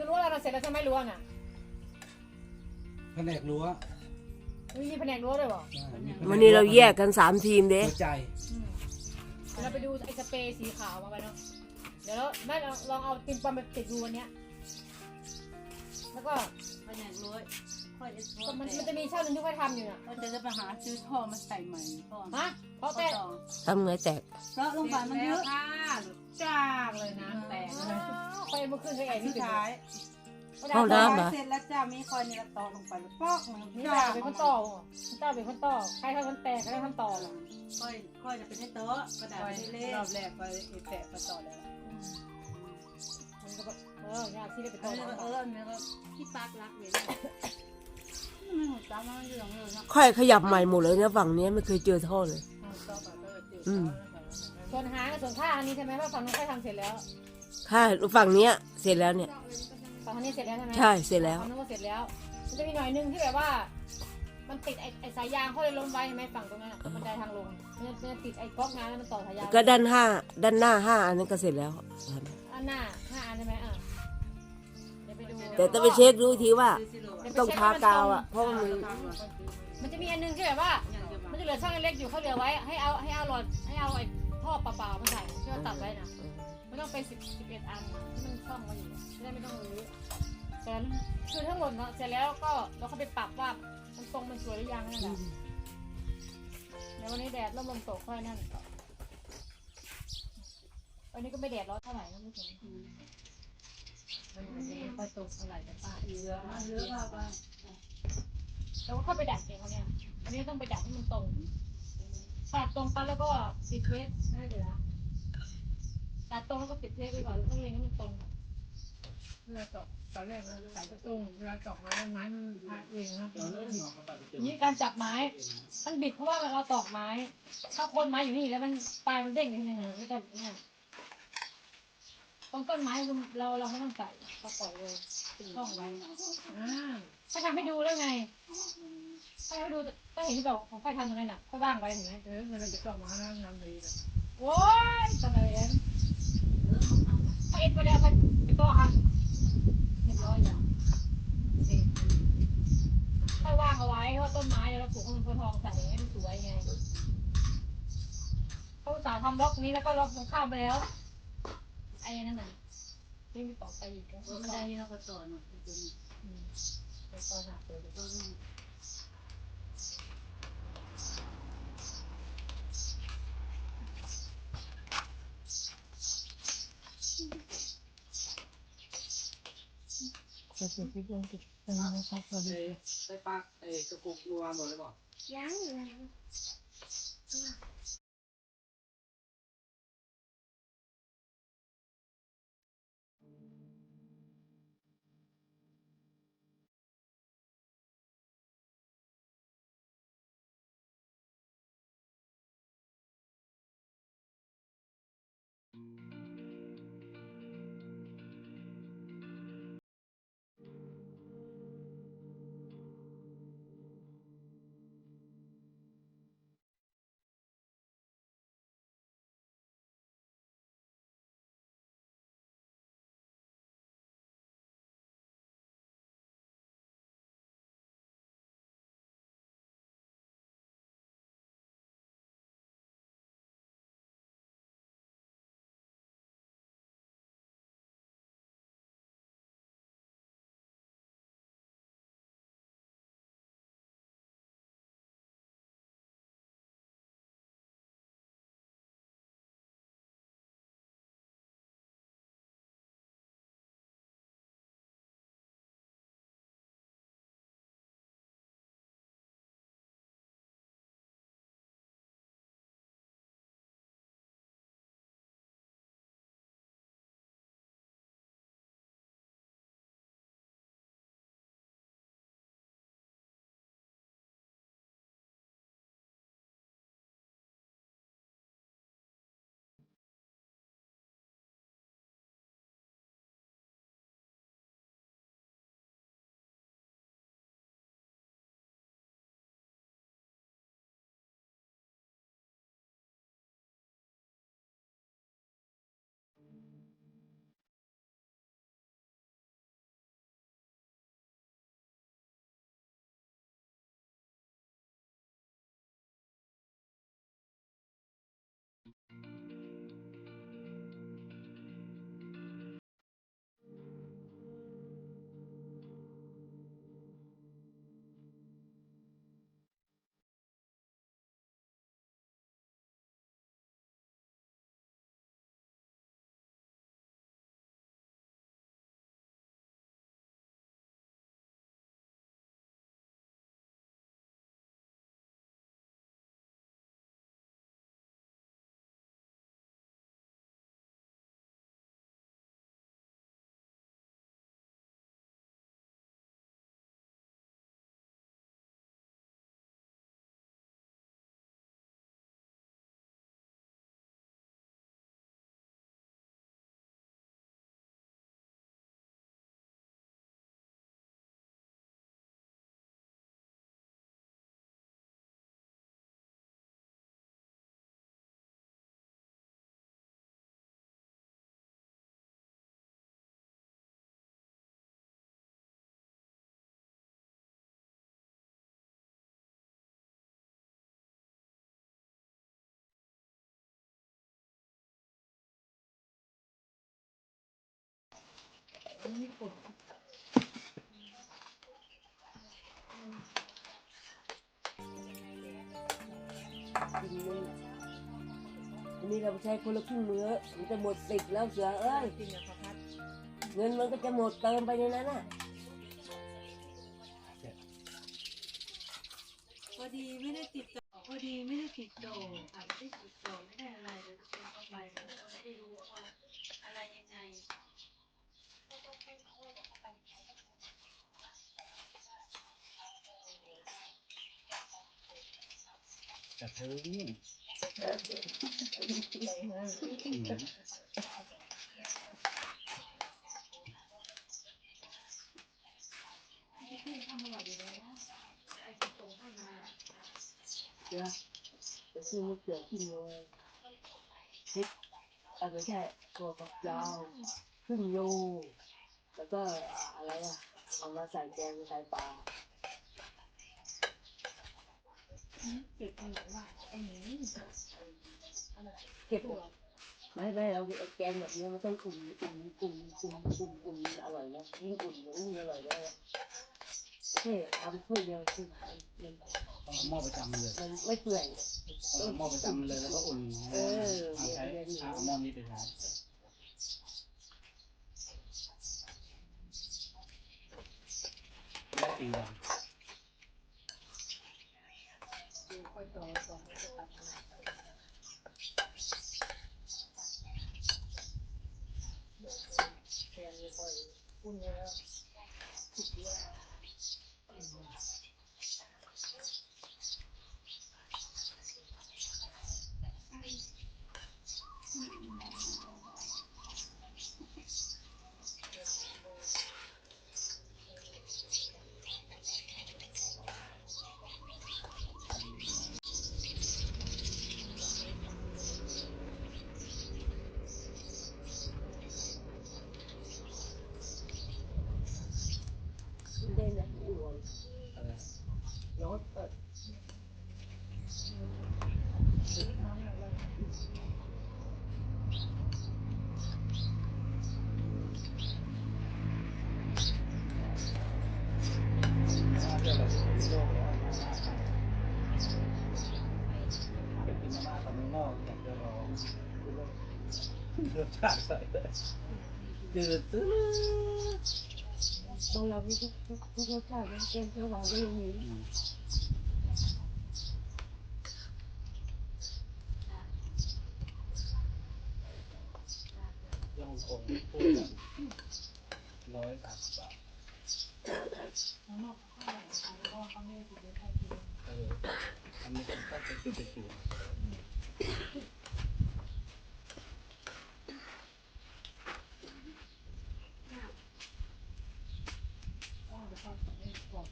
คือรั้วเราเสร็จแล้วใช่ไหมรั้วน่ะแผนกรั้วมีมีแผนกรั้วด้วยบอกอ่ามีแผกวันนี้เราแยกกันสามทีมเด้หัวใจเดี๋ยวเราไปดูไอ้สเปรย์สีขาวมาไปเนาะเดี๋ยวเราไม่ลองลองเอาติมปอมไปติดดูวันเนี้ยแล้วก็ แผนกร้อย ค่อยจะท่อมันแตมันกจะมีเช่าหนึ่งที่เขาทำอยู่น่ะก็จะจะไปหาซื้อท่อมาใส่ใหม่ท่อฮะเพราะแต่ต่อทำไงแตก เพราะโรงพยาบาลมันเยอะค่ะจ้ากเลยนะแตกเลยไปเมื่อคืนเคยแอบสุที่ดสุดท้ายห้องน้ำเหรอ เสร็จแล้วจ้ามีคอยนี่ละต่อลงไปแล้วปอกมันนี่แหละเป็นคนต่อคุณเจ้าเป็นคนต่อใครทำคนแตกใครทำต่อหรอค่อยค่อยจะเป็นให้โต๊ะกระดาษไม่ได้เล่รอบแรกไปแตะมาต่อแล้วมันก็แบบเออยากที่ได้ไปเอต่ออหลังเอต่ออเนี่ยก็ที่ปากรักเว้ย ไม่หัวตามันเหลืองเลยเนาะค่อยขยับใหม่หมดเลยนะฝั่งเนี้ยไม่เคยเจอท่อเลยต่อไปก็จืดอืมส่วนหางกับส่วนข้างอันนี้ใช่ไหมว่าฝั่งนู้นค่อยทำเสร็จแล้วค่ะฝั่งเนี้ย เสร็จแล้วเนี่ย ฝั่งนี้เสร็จแล้วใช่ไหมใช่เสร็จแล้ว ฝั่งนู้นก็เสร็จแล้วมันจะมีหน่อยหนึงที่แบบว่า มันติดไอ้ไอ้สายยางเขาเลยล้มไว้ใช่ไหมฝั่งตรงนั้นอะบันไดทางลงมันจะมันจะติดไอ้ก๊อกน้ำแล้วมันต่อสายยางก็ด้านห้าด้านหน้าห้าอันนั้นก็เสร็จแล้ว อันหน้าห้าอันใช่ไหมอะเดี๋ยวไปดูแต่ต้องไปเช็คดูอีกทีว่า ซื้อ สิโลเดี๋ยวไปต้องเช็คทาให้มันกาวตรงอะเพราะมันมีมันจะมีอันหนึงที่แบบว่าอย่างเดียวมันจะเหลือช่องเล็กๆอยู่เขาเหลือไว้ ให้เอาให้เอาหลอดให้เอาไอ้ท่อเปล่าๆมาใส่ที่เราตัดไว้นะไม่ต้องเป็นสิบสิบเอ็ดอันนะที่มันช่องไว้อยู่จะได้ไม่ต้องรื้อแต่คือทั้งหมดเนาะเสร็จแล้วก็เราเข้าไปปรับว่ามันตรงมันสวยหรือยังนั่นแหละเดี๋ยววันนี้แดดร่มลมตกค่อยนั่นวันนี้ก็ไม่แดดร้อนเท่าไหร่ นะไม่ถึงไปตกเท่าไหร่แต่ป้าเยอะมากเยอะมากบ้าแต่ว่าเข้าไปดัดเองเขาเนี่ยอันนี้ต้องไปดัดให้มันตรงตัดตรงไปแล้วก็ติดเวสได้เหลือตัดตรงแล้วก็ติดเวสไปก่อนแล้วก็เรียงให้มันตรงเวลาตกตอนแรกเราใส่กระตุ้งเวลาตกไม้ไม้มันพาเองนะนี่การจับไม้มันบิดเพราะว่าเราตอกไม้ถ้าคนไม้อยู่นี่แล้วมันปลายมันเด้งอยู่นี่นะก็จะเนี่ย ตรงต้นไม้เราเราไม่ต้องใส่เราปล่อยเลยติดช่องไว้อ่าถ้าทำให้ดูแล้วไงถ้าให้ดูก็เห็นที่บอกของไฟทำตรงนั้นน่ะค่อยว่างไว้เห็นไหมเออมันจะตกมาแล้วน้ำดีเลยโว้ยทำไมเอ็นถ้าเอ็นไปแล้วไปไปต่อค่ะเรียบร้อยแล้วถ้าว่างเอาไว้เพราะต้นไม้เราปลูกให้มันทองใส่ให้มันสวยไงเขาอุตสาห์ทำล็อกนี้แล้วก็ล็อกตรงข้ามไปแล้ว ไอ้นั่นน่ะนี่มีต่อไปอีกแล้วบันไดนี่เราก็ต่อหน่อยตรงนี้อืมเดี๋ยวต่อหนักเลยต้นนี้จะเสียที่ดวงติดเป็นนะครับพอดีใส่ปลักเอ้กระปุกรัวหมดเลยบอกยัง ไม่กดกินเลยอันนี้เราใช้คนละครึ่งมือมันจะหมดติดแล้วเสือเอ้ยกินกับข้าวผัดเงินมันก็จะหมดเติมไปในนั้นน่ะพอดีไม่ได้ติดต่อพอดีไม่ได้ติดต่ออะไม่ได้ติดต่อไม่ได้อะไรเลยทุกคนเข้าไปแล้วก็ไม่ได้รู้ว่าอะไรยังไง แต่เธอนี่อืมเสือจะซื้อมะเขือกินเลยพริกอาไปแค่ตัวฝักยาวครึ่งโลแล้วก็อะไรอะเอามาใส่แกงใส่ปลา เก็บเอาไว้ว่าไอ้หนูเก็บไม่ไม่เราแกงแบบนี้มันต้องอุ่นอุ่นอุ่นอุ่นอุ่นอุ่นอร่อยนะยิ่งอุ่นยิ่งอร่อยเลยเฮ้ทำถ้วยเดียวคือมันต้องเอาหม้อประจำเลยมันไม่เปื่อยต้องเอาหม้อประจำเลยแล้วก็อุ่นเออเอาใช้เย็นๆเอาหม้อนี้ไปใช้และอีกอย่าง ค่อยต่อต่อจะตัด แกงเลยค่อยอุ่นแล้วสุกแล้ว ได้นะอุ่น อะไร ร้อนเปิด ถ้าเกิดเราเป็นโรคแล้วไปกินมาม่ากับเมืองนอกอยากจะลองรสชา ติใส่จืดตื้อตรงเราพี่ทุกทุกทุกรสชาตินเป็นเท่าไหร่ก็ยังมีอืมย่องคงพูดร้อยสามสิบบาทข้างนอกข้างในข้างนอกเขาไม่ได้ติดเยอะเท่าที่เอออันนี้ก็เป็นจุด ก็จะเข้าไปในกล่อง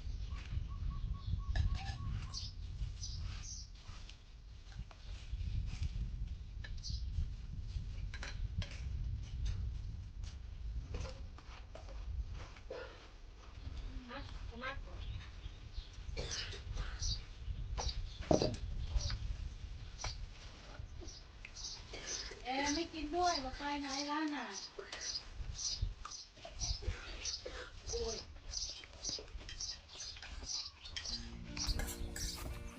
เอ๊ะไม่กินด้วยบอกไปไหนร้านอะ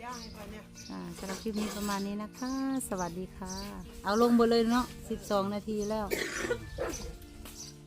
ย่างให้ก่อนเนี่ย อ่าสำหรับคลิปนี้ประมาณนี้นะคะ สวัสดีค่ะ เอาลงไปเลยเนาะ12 นาทีแล้วเ